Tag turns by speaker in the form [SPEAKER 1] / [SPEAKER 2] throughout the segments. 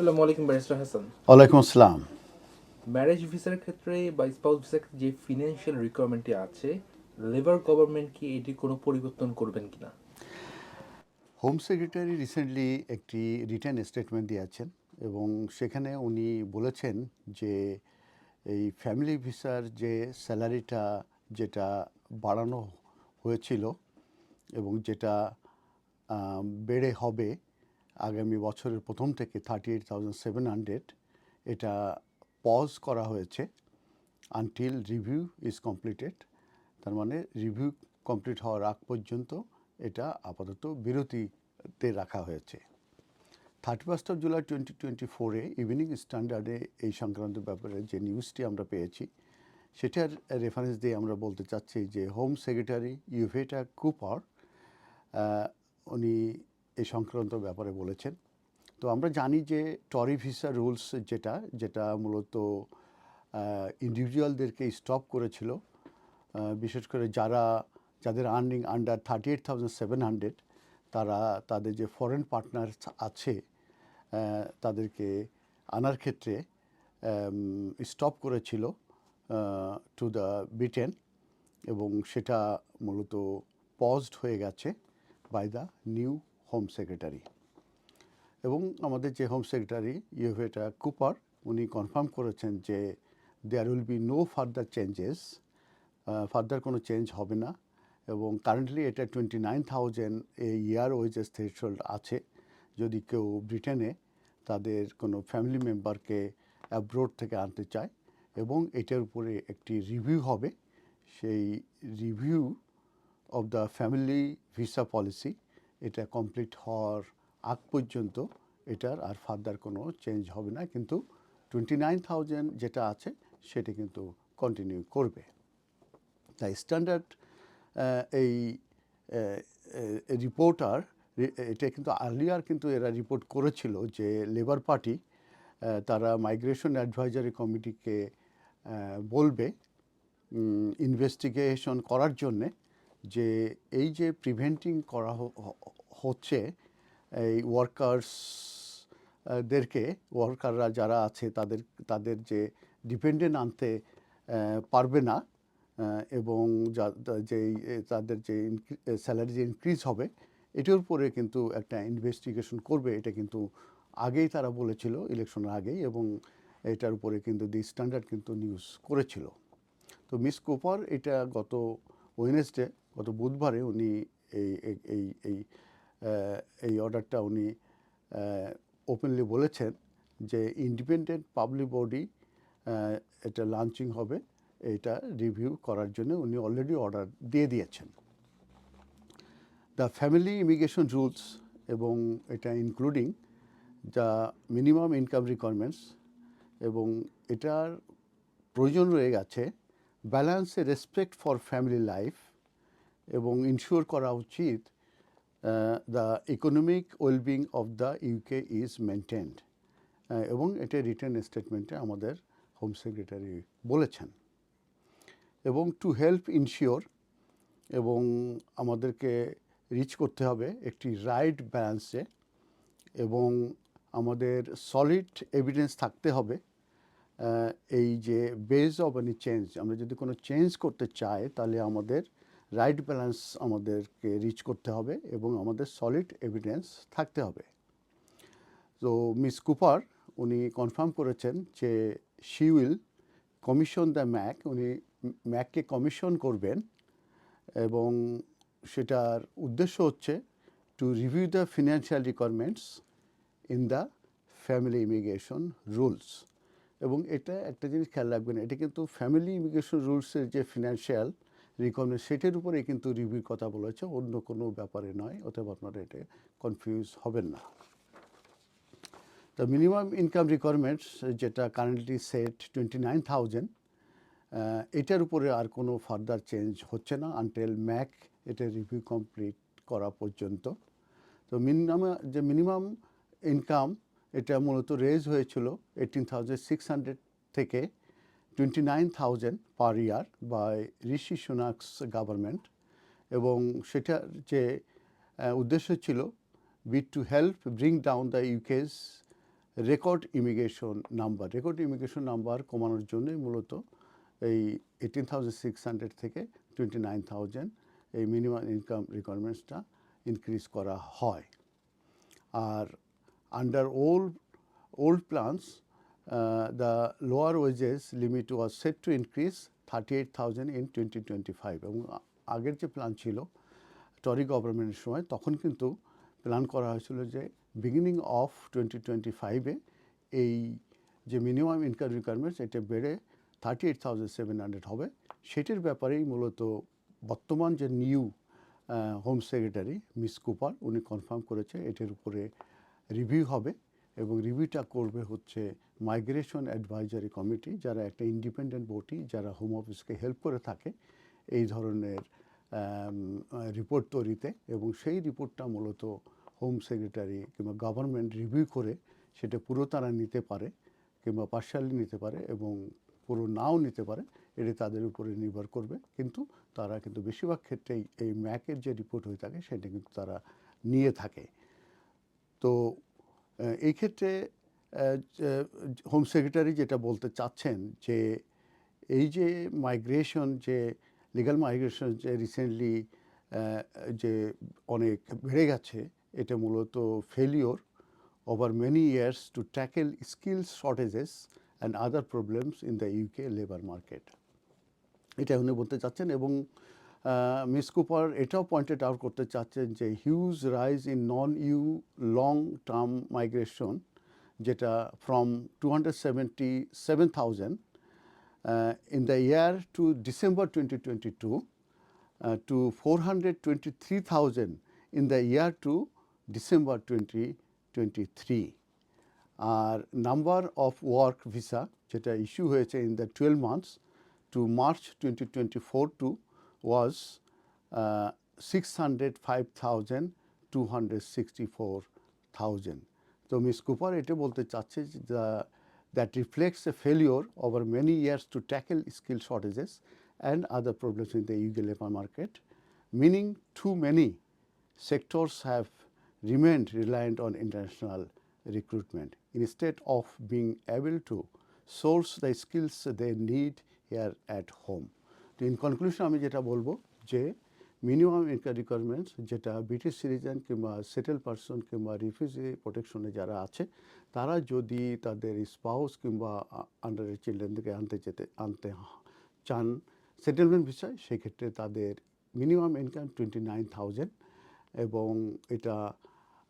[SPEAKER 1] আসসালামু আলাইকুম ব্যারিস্টার হাসান।
[SPEAKER 2] ওয়ালাইকুম আসসালাম।
[SPEAKER 1] ম্যারেজ ভিসার ক্ষেত্রে বা স্পাউস ভিসার যে ফিনান্সিয়াল রিকোয়ারমেন্টটি আছে লেবার গভর্নমেন্ট কি এটি কোনো পরিবর্তন করবেন কিনা?
[SPEAKER 2] হোম সেক্রেটারি রিসেন্টলি একটি রিটার্ন স্টেটমেন্ট দিয়েছেন এবং সেখানে উনি বলেছেন যে এই ফ্যামিলি ভিসার যে স্যালারিটা যেটা বাড়ানো হয়েছিল এবং যেটা বেড়ে হবে আগামী বছরের প্রথম থেকে thirty eight thousand seven hundred এটা পজ করা হয়েছে আনটিল রিভিউ ইজ কমপ্লিটেড তার মানে রিভিউ কমপ্লিট হওয়ার আগ পর্যন্ত এটা আপাতত বিরতিতে রাখা হয়েছে। Thirty first of July twenty twenty ফোরে ইভিনিং স্ট্যান্ডার্ডে এই সংক্রান্ত ব্যাপারে যে নিউজটি আমরা পেয়েছি, সেটার রেফারেন্স দিয়ে আমরা বলতে চাচ্ছি যে হোম সেক্রেটারি ইউভেটা কুপার উনি এই সংক্রান্ত ব্যাপারে বলেছেন। তো আমরা জানি যে টরি ভিসা রুলস যেটা যেটা মূলত ইন্ডিভিজুয়ালদেরকে স্টপ করেছিল বিশেষ করে যারা, যাদের earning under thirty eight thousand seven hundred তারা, তাদের যে ফরেন পার্টনার আছে তাদেরকে আনার ক্ষেত্রে স্টপ করেছিল টু দ্য ব্রিটেন এবং সেটা মূলত পজড হয়ে গেছে by the new home secretary এবং আমাদের যে হোম সেক্রেটারি ইউভেটা কুপার উনি কনফার্ম করেছেন যে there will be no further changes further কোনো চেঞ্জ হবে না এবং কারেন্টলি এটা twenty nine thousand a year wages threshold আছে। যদি কেউ ব্রিটেনে তাদের কোনো ফ্যামিলি মেম্বারকে অ্যাব্রোড থেকে আনতে চায় এবং এটার উপরে একটি রিভিউ হবে, সেই review of the family visa policy এটা কমপ্লিট হওয়ার আগ পর্যন্ত এটার আর ফার্দার কোনো চেঞ্জ হবে না, কিন্তু টোয়েন্টি নাইন থাউজেন্ড যেটা আছে সেটা কিন্তু কন্টিনিউ করবে। তাই স্ট্যান্ডার্ড এই রিপোর্টার এটা কিন্তু আর্লিয়ার কিন্তু এরা রিপোর্ট করেছিল যে লেবার পার্টি তারা মাইগ্রেশন অ্যাডভাইজারি কমিটিকে বলবে ইনভেস্টিগেশন করার জন্যে যে এই যে প্রিভেন্টিং করা হচ্ছে, এই ওয়ার্কার্স দেরকে ওয়ার্কাররা যারা আছে, তাদের তাদের যে ডিপেন্ডেন্ট আনতে পারবে না এবং যে তাদের যে স্যালারি যে ইনক্রিজ হবে, এটার উপরে কিন্তু একটা ইনভেস্টিগেশন করবে। এটা কিন্তু আগেই তারা বলেছিল ইলেকশনের আগেই, এবং এটার উপরে কিন্তু দি স্ট্যান্ডার্ড কিন্তু নিউজ করেছিল। তো মিস কোপার, এটা গত ওয়েনেসডে, গত বুধবারে উনি এই, এই- এই এই অর্ডারটা উনি ওপেনলি বলেছেন যে ইন্ডিপেন্ডেন্ট পাবলিক বডি এটা লঞ্চিং হবে। এটা রিভিউ করার জন্য উনি অলরেডি অর্ডার দিয়ে দিয়েছেন। দ্য ফ্যামিলি ইমিগ্রেশন রুলস এবং এটা ইনক্লুডিং যা মিনিমাম ইনকাম রিকোয়ারমেন্টস এবং এটার প্রয়োজন রয়ে গেছে ব্যালেন্সে রেসপেক্ট ফর ফ্যামিলি লাইফ এবং ইনশিওর করা উচিত the economic wellbeing of the UK is maintained এবং এটা রিটার্ন স্টেটমেন্টে আমাদের হোম সেক্রেটারি বলেছেন। এবং টু হেল্প ইনশিওর এবং আমাদেরকে রিচ করতে হবে একটি রাইট ব্যালেন্সে এবং আমাদের সলিড এভিডেন্স থাকতে হবে এই যে বেজ অফ এনি চেঞ্জ আমরা যদি কোনো চেঞ্জ করতে চাই, তাহলে আমাদের রাইট ব্যালেন্স আমাদেরকে রিচ করতে হবে এবং আমাদের সলিড এভিডেন্স থাকতে হবে। তো মিস কুপার উনি কনফার্ম করেছেন যে she will commission the MAC উনি ম্যাককে কমিশন করবেন এবং সেটার উদ্দেশ্য হচ্ছে to review the financial requirements in the family immigration rules এবং এটা একটা জিনিস খেয়াল রাখবেন, এটা কিন্তু ফ্যামিলি ইমিগ্রেশন রুলসের যে ফিনান্সিয়াল রিকোয়ারমেন্ট সেটার উপরে কিন্তু রিভিউর কথা বলেছে অন্য কোনো ব্যাপারে নয়, অতএব আপনারা এটা কনফিউজ হবেন না। দ্য মিনিমাম ইনকাম রিকোয়ারমেন্টস যেটা currently set twenty nine thousand এটার উপরে আর কোনো ফার্দার চেঞ্জ হচ্ছে না আনটেল ম্যাক এটা রিভিউ কমপ্লিট করা পর্যন্ত। তো মিনিমাম যে মিনিমাম ইনকাম এটা মূলত রেজ হয়েছিল এইটিন থাউজেন্ড সিক্স হান্ড্রেড থেকে twenty nine thousand per year by Rishi Sunak's government এবং সেটার যে উদ্দেশ্য ছিল be to help bring down the UK's record immigration number record immigration number কমানোর জন্যই মূলত এই এইটিন থাউজেন্ড সিক্স হান্ড্রেড থেকে টোয়েন্টি নাইন থাউজেন্ড এই মিনিমাম ইনকাম রিকোয়ারমেন্টসটা ইনক্রিজ করা হয়। আর under old old plans, uh, the lower wages limit was set to increase 38,000 in 2025 এবং আগের যে প্ল্যান ছিল টরি গভর্নমেন্টের সময় তখন কিন্তু প্ল্যান করা হয়েছিল যে বিগিনিং অফ টোয়েন্টি টোয়েন্টি ফাইভে এই যে মিনিমাম ইনকাম রিকোয়ারমেন্টস এটা বেড়ে thirty eight thousand seven hundred হবে। সেটির ব্যাপারেই মূলত বর্তমান যে new home secretary Miss Cooper উনি কনফার্ম করেছে এটির উপরে রিভিউ হবে এবং রিভিউটা করবে হচ্ছে মাইগ্রেশন অ্যাডভাইজারি কমিটি যারা একটা ইন্ডিপেন্ডেন্ট বডি যারা হোম অফিসকে হেল্প করে থাকে এই ধরনের রিপোর্ট তৈরিতে এবং সেই রিপোর্টটা মূলত হোম সেক্রেটারি কিংবা গভর্নমেন্ট রিভিউ করে সেটা পুরো তারা নিতে পারে কিংবা পার্শালি নিতে পারে এবং পুরো নাও নিতে পারে, এটি তাদের উপরে নির্ভর করবে। কিন্তু তারা কিন্তু বেশিরভাগ ক্ষেত্রেই এই ম্যাকের যে রিপোর্ট হয়ে থাকে, সেটা কিন্তু তারা নিয়ে থাকে। তো এই ক্ষেত্রে হোম সেক্রেটারি যেটা বলতে চাচ্ছেন যে, এই যে মাইগ্রেশন যে লিগাল মাইগ্রেশন যে রিসেন্টলি যে অনেক বেড়ে গেছে, এটা মূলত failure over many years to tackle skill shortages and other problems in the UK labour market এটা উনি বলতে চাচ্ছেন এবং মিস কুপার এটাও পয়েন্টেড আউট করতে চাচ্ছেন যে huge rise in non EU long term migration যেটা from two hundred in the year to December twenty two two four in the year to December twenty R number of work visa যেটা issue হয়েছে in the twelve months to March twenty twenty Four two was six hundred five thousand two hundred sixty four thousand তো miss Cooper এটা বলতে চাচ্ছে that reflects a failure over many years to tackle skill shortages and other problems in the UK labour market meaning too many sectors have remained reliant on international recruitment instead of being able to source the skills they need here at home. তো in conclusion আমি যেটা বলব যে minimum income requirements যেটা British citizen কিংবা settle person কিংবা refugee প্রোটেকশনে যারা আছে, তারা যদি তাদের স্পাউস কিংবা আন্ডারের চিলড্রেনদেরকে আনতে যেতে, আনতে চান সেটেলমেন্ট বিষয় সেক্ষেত্রে তাদের minimum income twenty nine thousand এবং এটা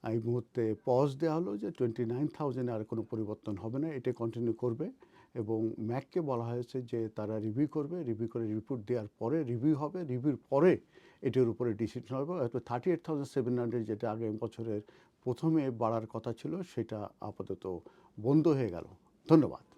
[SPEAKER 2] এই মুহূর্তে পজ দেওয়া হলো যে টোয়েন্টি নাইন থাউজেন্ডে আর কোনো পরিবর্তন হবে না, এটা কন্টিনিউ করবে। এবং ম্যাককে বলা হয়েছে যে তারা রিভিউ করবে, রিভিউ করে রিপোর্ট দেওয়ার পরে রিভিউ হবে, রিভিউর পরে এটির উপরে ডিসিশন হবে। হয়তো thirty eight thousand seven hundred যেটা আগামী বছরের প্রথমে বাড়ার কথা ছিল, সেটা আপাতত বন্ধ হয়ে গেল। ধন্যবাদ।